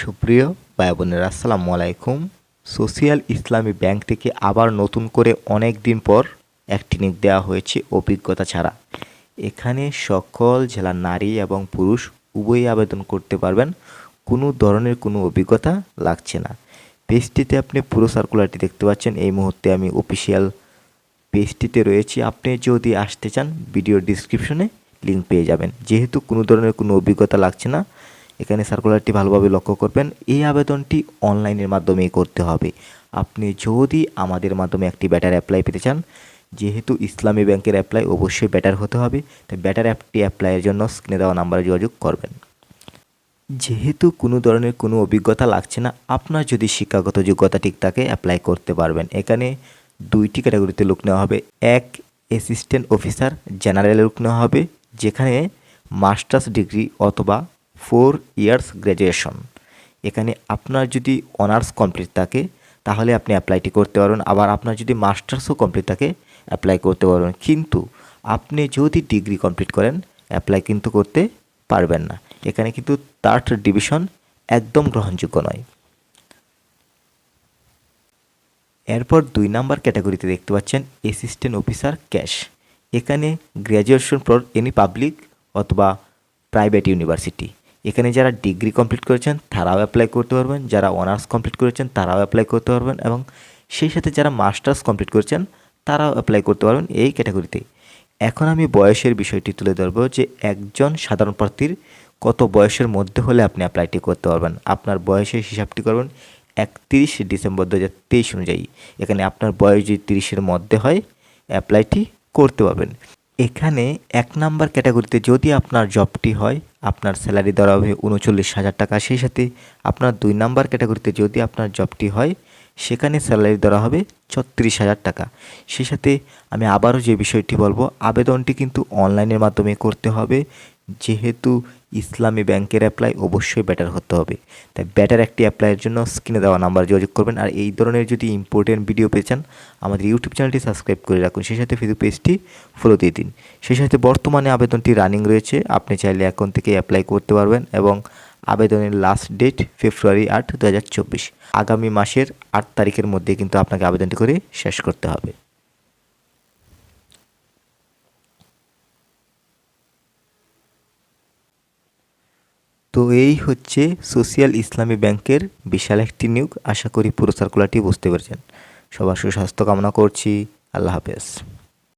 সুপ্রিয় ভাই বোনেরা আসসালামু আলাইকুম। সোশিয়াল ইসলামী ব্যাংক থেকে আবার নতুন করে অনেক দিন পর একটি নিয়োগ দেওয়া হয়েছে অভিজ্ঞতা ছাড়া। এখানে সকল জেলার নারী এবং পুরুষ উভয়ই আবেদন করতে পারবেন। কোনো ধরনের কোনো অভিজ্ঞতা লাগছে না। পেজটিতে আপনি পুরো সার্কুলারটি দেখতে পাচ্ছেন। এই মুহূর্তে আমি অফিসিয়াল পেজটিতে রয়েছি। আপনি যদি আসতে চান ভিডিও ডিসক্রিপশনে লিঙ্ক পেয়ে যাবেন। যেহেতু কোনো ধরনের কোনো অভিজ্ঞতা লাগছে না এখানে সার্কুলারটি ভালোভাবে লক্ষ্য করবেন। এই আবেদনটি অনলাইনের মাধ্যমেই করতে হবে। আপনি যদি আমাদের মাধ্যমে একটি ব্যাটার অ্যাপ্লাই পেতে চান, যেহেতু ইসলামী ব্যাংকের অ্যাপ্লাই অবশ্যই ব্যাটার হতে হবে, তাই ব্যাটার অ্যাপটি অ্যাপ্লাইয়ের জন্য স্ক্রিনে দেওয়া নাম্বারে যোগাযোগ করবেন। যেহেতু কোনো ধরনের কোনো অভিজ্ঞতা লাগছে না, আপনার যদি শিক্ষাগত যোগ্যতা ঠিক থাকে অ্যাপ্লাই করতে পারবেন। এখানে দুইটি ক্যাটাগরিতে লোক নেওয়া হবে। এক অ্যাসিস্ট্যান্ট অফিসার জেনারেল লোক নেওয়া হবে, যেখানে মাস্টার্স ডিগ্রি অথবা ফোর ইয়ার্স গ্র্যাজুয়েশন। এখানে আপনার যদি অনার্স কমপ্লিট থাকে, তাহলে আপনি অ্যাপ্লাইটি করতে পারবেন। আবার আপনার যদি মাস্টার্সও কমপ্লিট থাকে, অ্যাপ্লাই করতে পারবেন। কিন্তু আপনি যদি ডিগ্রি কমপ্লিট করেন, অ্যাপ্লাই কিন্তু করতে পারবেন না। এখানে কিন্তু থার্ড ডিভিশন একদম গ্রহণযোগ্য নয়। এরপর দুই নাম্বার ক্যাটাগরিতে দেখতে পাচ্ছেন অ্যাসিস্ট্যান্ট অফিসার ক্যাশ এখানে গ্র্যাজুয়েশন ফর এনি পাবলিক অথবা প্রাইভেট ইউনিভার্সিটি এখানে যারা ডিগ্রি কমপ্লিট করেছেন, তারাও অ্যাপ্লাই করতে পারবেন। যারা অনার্স কমপ্লিট করেছেন, তারাও অ্যাপ্লাই করতে পারবেন এবং সেই সাথে যারা মাস্টার্স কমপ্লিট করেছেন, তারাও অ্যাপ্লাই করতে পারবেন এই ক্যাটাগরিতে এখন আমি বয়সের বিষয়টি তুলে ধরবো যে একজন সাধারণ প্রার্থীর কত বয়সের মধ্যে হলে আপনি অ্যাপ্লাইটি করতে পারবেন। আপনার বয়সের হিসাবটি করবেন একত্রিশ ডিসেম্বর দু হাজার তেইশ অনুযায়ী। এখানে আপনার বয়স যদি তিরিশের মধ্যে হয় অ্যাপ্লাইটি করতে পারবেন। এখানে এক নাম্বার ক্যাটাগরিতে যদি আপনার জবটি হয়, আপনার স্যালারি দেওয়া হবে উনচল্লিশ হাজার টাকা, সেই সাথে আপনার দুই নাম্বার ক্যাটাগরিতে যদি আপনার জবটি হয়, সেখানে স্যালারি দেওয়া হবে ছত্রিশ হাজার টাকা। সেই সাথে আমি আবারও যে বিষয়টি বলব, আবেদনটি কিন্তু অনলাইনের মাধ্যমে করতে হবে। যেহেতু ইসলামী ব্যাংকের অ্যাপ্লাই অবশ্যই ব্যাটার হতে হবে। তাই ব্যাটার একটি অ্যাপ্লাইয়ের জন্য স্ক্রিনে দেওয়া নাম্বার যোগাযোগ করবেন। আর এই ধরনের যদি ইম্পর্টেন্ট ভিডিও পেয়ে চান, আমাদের ইউটিউব চ্যানেলটি সাবস্ক্রাইব করে রাখুন। সেই সাথে ফেসবুক পেজটি ফলো দিয়ে দিন। সেই সাথে বর্তমানে আবেদনটি রানিং রয়েছে। আপনি চাইলে এখন থেকে অ্যাপ্লাই করতে পারবেন এবং আবেদনের লাস্ট ডেট ফেব্রুয়ারি আট দু আগামী মাসের আট তারিখের মধ্যে কিন্তু আপনাকে আবেদনটি করে শেষ করতে হবে। তো এই হচ্ছে সোশিয়াল ইসলামী ব্যাংকের বিশাল একটি নিয়োগ। আশা করি পুরো সার্কুলারটি বুঝতে পেরেছেন। সবার সুস্বাস্থ্য কামনা করছি। আল্লাহ হাফেজ।